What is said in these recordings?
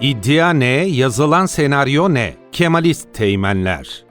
İddia ne, yazılan senaryo ne? Kemalist Teğmenler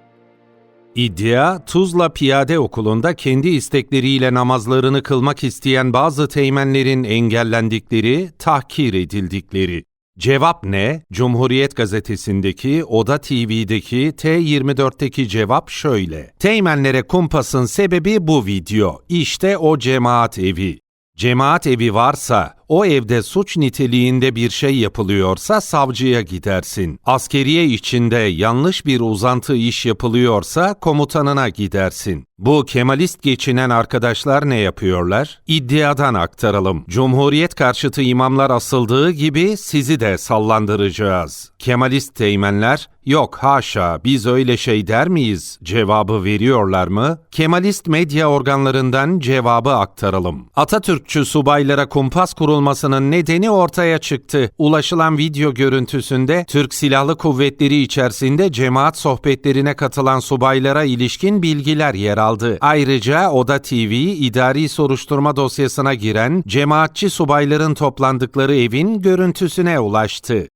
İddia, Tuzla Piyade Okulu'nda kendi istekleriyle namazlarını kılmak isteyen bazı teğmenlerin engellendikleri, tahkir edildikleri. Cevap ne? Cumhuriyet Gazetesi'ndeki, Oda TV'deki, T24'teki cevap şöyle. Teğmenlere kumpasın sebebi bu video. İşte o cemaat evi. Cemaat evi varsa, o evde suç niteliğinde bir şey yapılıyorsa savcıya gidersin. Askeriye içinde yanlış bir uzantı iş yapılıyorsa komutanına gidersin. Bu Kemalist geçinen arkadaşlar ne yapıyorlar? İddiadan aktaralım. Cumhuriyet karşıtı imamlar asıldığı gibi sizi de sallandıracağız. Kemalist teğmenler, yok haşa biz öyle şey der miyiz cevabı veriyorlar mı? Kemalist medya organlarından cevabı aktaralım. Atatürkçü subaylara kumpas kurulmasının nedeni ortaya çıktı. Ulaşılan video görüntüsünde Türk Silahlı Kuvvetleri içerisinde cemaat sohbetlerine katılan subaylara ilişkin bilgiler yer aldı. Ayrıca Oda TV idari soruşturma dosyasına giren cemaatçi subayların toplandıkları evin görüntüsüne ulaştı.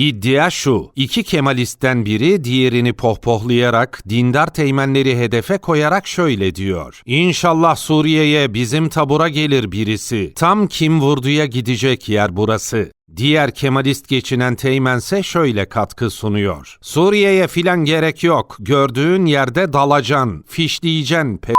İddia şu, iki Kemalist'ten biri diğerini pohpohlayarak, dindar teğmenleri hedefe koyarak şöyle diyor. İnşallah Suriye'ye bizim tabura gelir birisi. Tam kim vurduya gidecek yer burası. Diğer Kemalist geçinen teğmense şöyle katkı sunuyor. Suriye'ye filan gerek yok. Gördüğün yerde dalacan, fişleyeceksin pe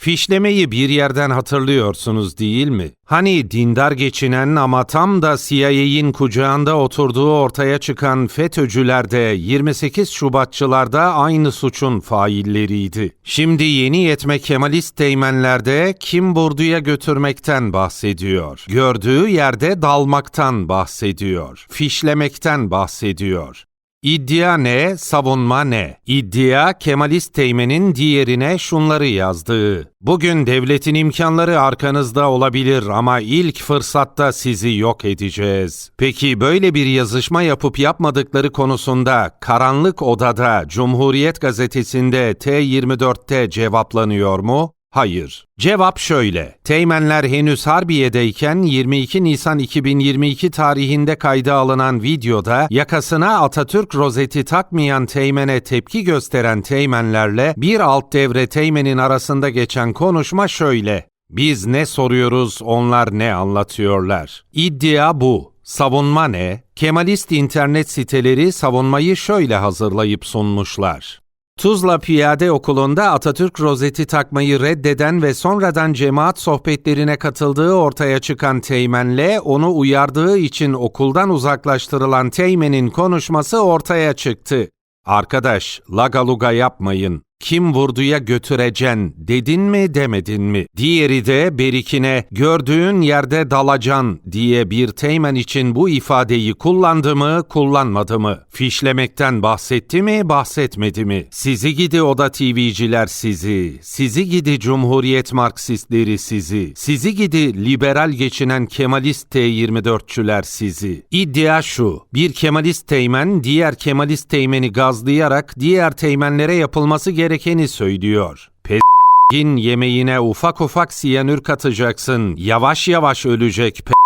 Fişlemeyi bir yerden hatırlıyorsunuz değil mi? Hani dindar geçinen ama tam da CIA'in kucağında oturduğu ortaya çıkan FETÖ'cüler de 28 Şubatçılarda aynı suçun failleriydi. Şimdi yeni yetme Kemalist teğmenlerde kim burduya götürmekten bahsediyor. Gördüğü yerde dalmaktan bahsediyor. Fişlemekten bahsediyor. İddia ne, savunma ne? İddia Kemalist Teğmen'in diğerine şunları yazdığı. Bugün devletin imkanları arkanızda olabilir ama ilk fırsatta sizi yok edeceğiz. Peki böyle bir yazışma yapıp yapmadıkları konusunda Karanlık Oda'da Cumhuriyet Gazetesi'nde T24'te cevaplanıyor mu? Hayır. Cevap şöyle. Teğmenler henüz Harbiye'deyken 22 Nisan 2022 tarihinde kayda alınan videoda yakasına Atatürk rozeti takmayan teğmene tepki gösteren teğmenlerle bir alt devre teğmenin arasında geçen konuşma şöyle. Biz ne soruyoruz onlar ne anlatıyorlar. İddia bu. Savunma ne? Kemalist internet siteleri savunmayı şöyle hazırlayıp sunmuşlar. Tuzla Piyade Okulu'nda Atatürk rozeti takmayı reddeden ve sonradan cemaat sohbetlerine katıldığı ortaya çıkan Teğmen'le onu uyardığı için okuldan uzaklaştırılan Teğmen'in konuşması ortaya çıktı. Arkadaş, lagaluga yapmayın kim vurduya götüreceksin dedin mi demedin mi? Diğeri de berikine gördüğün yerde dalacan diye bir teğmen için bu ifadeyi kullandı mı kullanmadı mı? Fişlemekten bahsetti mi bahsetmedi mi? Sizi gidi oda TV'ciler sizi, sizi gidi Cumhuriyet Marksistleri sizi, sizi gidi liberal geçinen Kemalist T24'çüler sizi. İddia şu, bir Kemalist teğmen diğer Kemalist teğmeni gazlayarak diğer teğmenlere yapılması gereken gerekeni söylüyor. P***in yemeğine ufak ufak siyanür katacaksın. Yavaş yavaş ölecek p***.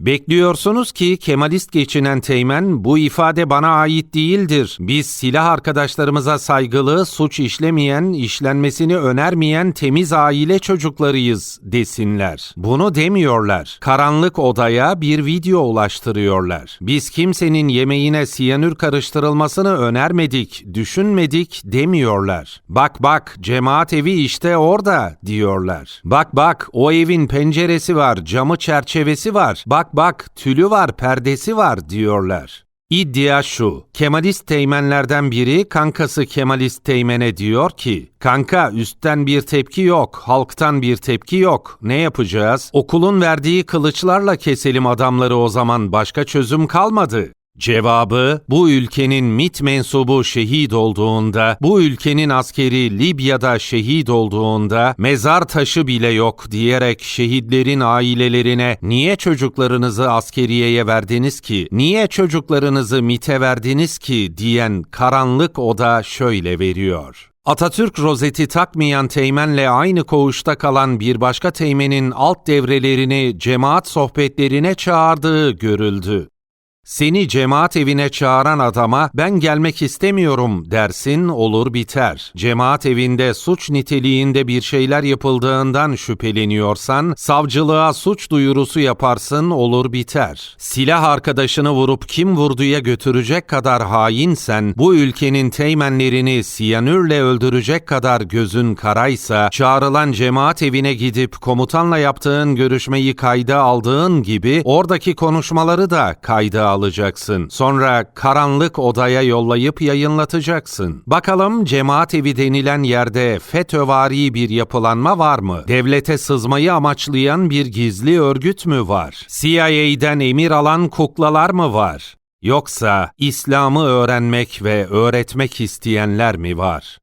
Bekliyorsunuz ki Kemalist geçinen teğmen bu ifade bana ait değildir. Biz silah arkadaşlarımıza saygılı, suç işlemeyen, işlenmesini önermeyen temiz aile çocuklarıyız desinler. Bunu demiyorlar. Karanlık odaya bir video ulaştırıyorlar. Biz kimsenin yemeğine siyanür karıştırılmasını önermedik, düşünmedik demiyorlar. Bak bak cemaat evi işte orada diyorlar. Bak bak o evin penceresi var, camı çerçevesi var var. Bak bak tülü var, perdesi var diyorlar. İddia şu, Kemalist teğmenlerden biri kankası Kemalist teğmene diyor ki, kanka üstten bir tepki yok, halktan bir tepki yok, ne yapacağız? Okulun verdiği kılıçlarla keselim adamları o zaman başka çözüm kalmadı. Cevabı bu ülkenin MIT mensubu şehit olduğunda, bu ülkenin askeri Libya'da şehit olduğunda mezar taşı bile yok diyerek şehitlerin ailelerine niye çocuklarınızı askeriyeye verdiniz ki, niye çocuklarınızı MIT'e verdiniz ki diyen karanlık oda şöyle veriyor. Atatürk rozeti takmayan teğmenle aynı koğuşta kalan bir başka teğmenin alt devrelerini cemaat sohbetlerine çağırdığı görüldü. Seni cemaat evine çağıran adama ben gelmek istemiyorum dersin olur biter. Cemaat evinde suç niteliğinde bir şeyler yapıldığından şüpheleniyorsan savcılığa suç duyurusu yaparsın olur biter. Silah arkadaşını vurup kim vurduya götürecek kadar hainsen bu ülkenin teğmenlerini siyanürle öldürecek kadar gözün karaysa çağrılan cemaat evine gidip komutanla yaptığın görüşmeyi kayda aldığın gibi oradaki konuşmaları da kayda alacaksın. Sonra karanlık odaya yollayıp yayınlatacaksın. Bakalım cemaat evi denilen yerde FETÖ'vari bir yapılanma var mı? Devlete sızmayı amaçlayan bir gizli örgüt mü var? CIA'den emir alan kuklalar mı var? Yoksa İslam'ı öğrenmek ve öğretmek isteyenler mi var?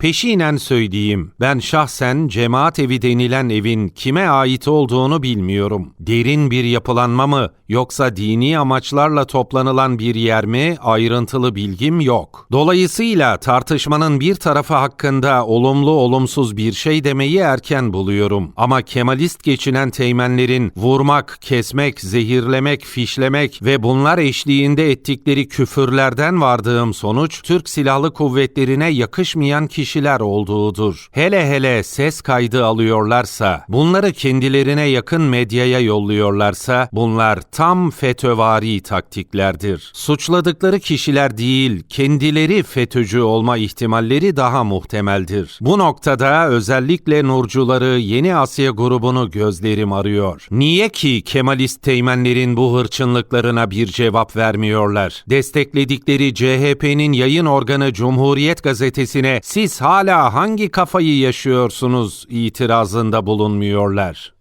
Peşinen söyleyeyim, ben şahsen cemaat evi denilen evin kime ait olduğunu bilmiyorum. Derin bir yapılanma mı yoksa dini amaçlarla toplanılan bir yer mi ayrıntılı bilgim yok. Dolayısıyla tartışmanın bir tarafı hakkında olumlu olumsuz bir şey demeyi erken buluyorum. Ama Kemalist geçinen teğmenlerin vurmak, kesmek, zehirlemek, fişlemek ve bunlar eşliğinde ettikleri küfürlerden vardığım sonuç Türk Silahlı Kuvvetlerine yakışmayan kişiler olduğudur. Hele hele ses kaydı alıyorlarsa, bunları kendilerine yakın medyaya yolluyorlarsa bunlar tam FETÖ'vari taktiklerdir. Suçladıkları kişiler değil, kendileri FETÖ'cü olma ihtimalleri daha muhtemeldir. Bu noktada özellikle Nurcuları Yeni Asya grubunu gözlerim arıyor. Niye ki Kemalist teğmenlerin bu hırçınlıklarına bir cevap vermiyorlar? Destekledikleri CHP'nin yayın organı Cumhuriyet Gazetesi'ne siz hala hangi kafayı yaşıyorsunuz itirazında bulunmuyorlar.